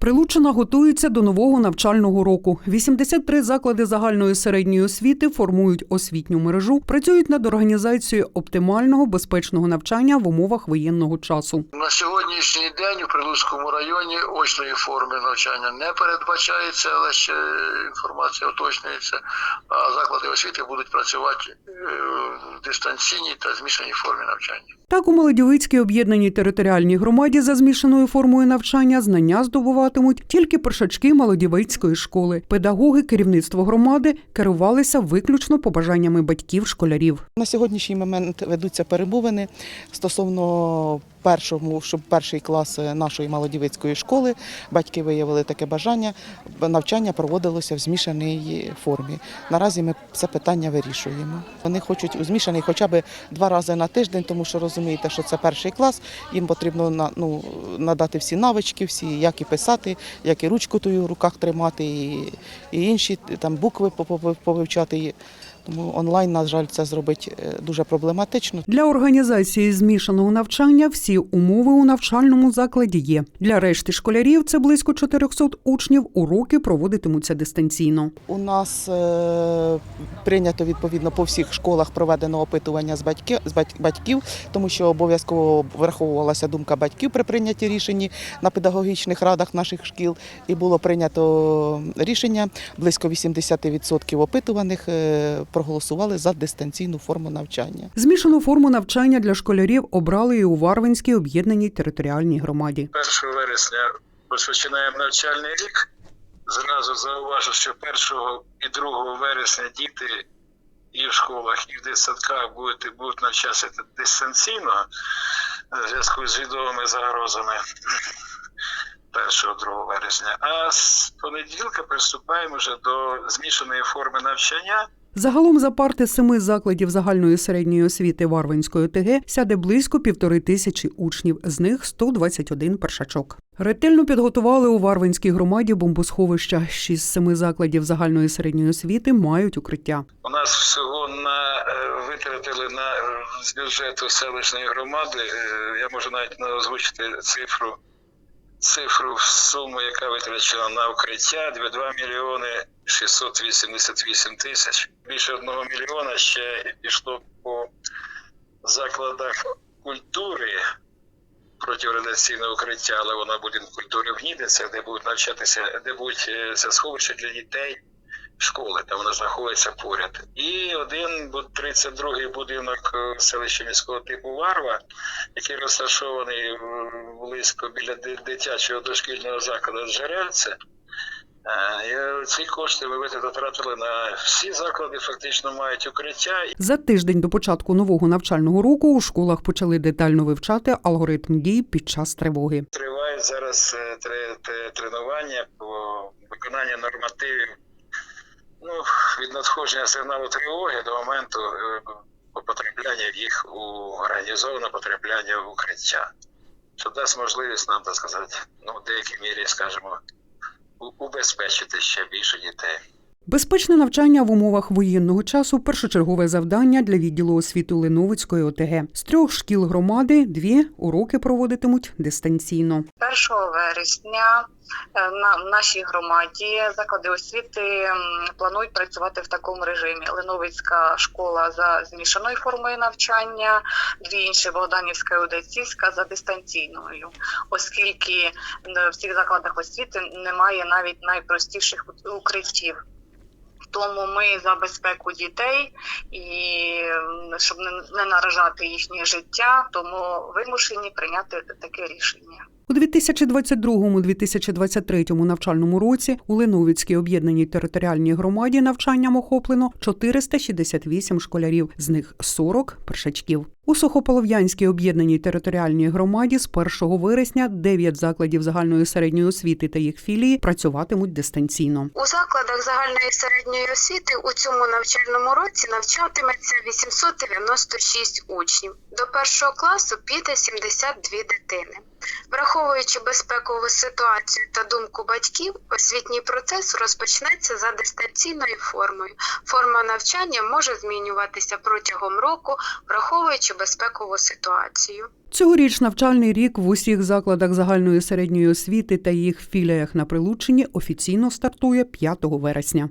Прилучина готується до нового навчального року. 83 заклади загальної середньої освіти формують освітню мережу, працюють над організацією оптимального безпечного навчання в умовах воєнного часу. На сьогоднішній день у Прилуцькому районі очної форми навчання не передбачається, але ще інформація уточнюється. А заклади освіти будуть працювати е, в дистанційній та змішаній формі навчання. Так, у Молодівицькій об'єднаній територіальній громаді за змішаною формою навчання знання здобуватимуть тільки першачки Молодівицької школи. Педагоги, керівництво громади керувалися виключно побажаннями батьків школярів. На сьогоднішній момент ведуться перебувани стосовно першому, щоб перший клас нашої молодівицької школи батьки виявили таке бажання. Навчання проводилося в змішаній формі. Наразі ми це питання вирішуємо. Вони хочуть у змішаний хоча б два рази на тиждень, тому що розумієте, що це перший клас. Їм потрібно ну, надати всі навички, всі, як і писати, як і ручку тою в руках тримати, і, і інші там букви повивчати. Тому онлайн, на жаль, це зробити е, дуже проблематично. Для організації змішаного навчання всі умови у навчальному закладі є. Для решти школярів це близько 400 учнів. Уроки проводитимуться дистанційно. У нас е, прийнято відповідно по всіх школах проведено опитування з батьків, з бать- батьків, тому що обов'язково враховувалася думка батьків при прийнятті рішень на педагогічних радах наших шкіл. І було прийнято рішення. Близько 80% опитуваних е, проголосували за дистанційну форму навчання. Змішану форму навчання для школярів обрали і у Варвинській об'єднаній територіальній громаді. 1 вересня розпочинаємо навчальний рік. Зразу зауважу, що 1 і 2 вересня діти і в школах, і в дитсадках будуть, будуть навчатися дистанційно в зв'язку з відомими загрозами 1-2 вересня. А з понеділка приступаємо вже до змішаної форми навчання. Загалом за парти семи закладів загальної середньої освіти Варвинської ОТГ сяде близько півтори тисячі учнів, з них 121 першачок. Ретельно підготували у Варвинській громаді бомбосховища. Шість семи закладів загальної середньої освіти мають укриття. У нас всього на е, витратили на е, з бюджету селищної громади. е, Я можу навіть не озвучити цифру. Цифру суму, яка витрачена на укриття, 2 мільйони 688 тисяч. Більше одного мільйона ще пішло по закладах культури протирадіаційне укриття, але воно буде культури в Гнідинцях, де будуть навчатися, де будуть е, це сховище для дітей школи, там вона знаходиться поряд. І один бу- 32-й будинок е, селища міського типу Варва, який розташований близько біля дитячого дошкільного закладу Джерельце. Е, Ці кошти ми витратили на всі заклади, фактично мають укриття. За тиждень до початку нового навчального року у школах почали детально вивчати алгоритм дій під час тривоги. Тривають зараз е, тренування по виконанню нормативів ну, від надходження сигналу тривоги до моменту е, потрапляння їх у організоване потрапляння в укриття. Що дасть можливість нам, так сказати, ну, в деякій мірі, скажімо, убезпечити ще більше дітей. Безпечне навчання в умовах воєнного часу першочергове завдання для відділу освіти Леновицької ОТГ. З трьох шкіл громади дві уроки проводитимуть дистанційно. 1 вересня е, на нашій громаді заклади освіти планують працювати в такому режимі: Леновицька школа за змішаною формою навчання, дві інші Богданівська і Одесівська за дистанційною, оскільки е, в цих закладах освіти немає навіть найпростіших укриттів. Тому ми за безпеку дітей і щоб не- наражати їхнє життя, тому вимушені прийняти таке рішення. У 2022-2023 навчальному році у Леновицькій об'єднаній територіальній громаді навчанням охоплено 468 школярів, з них 40 – першачків. У Сухополов'янській об'єднаній територіальній громаді з 1 вересня 9 закладів загальної середньої освіти та їх філії працюватимуть дистанційно. У закладах загальної середньої освіти у цьому навчальному році навчатиметься 896 учнів. До першого класу піде 72 дитини. Враховуючи безпекову ситуацію та думку батьків, освітній процес розпочнеться за дистанційною формою. Форма навчання може змінюватися протягом року, враховуючи безпекову ситуацію. Цьогоріч навчальний рік в усіх закладах загальної середньої освіти та їх філіях на Прилуччині офіційно стартує 5 вересня.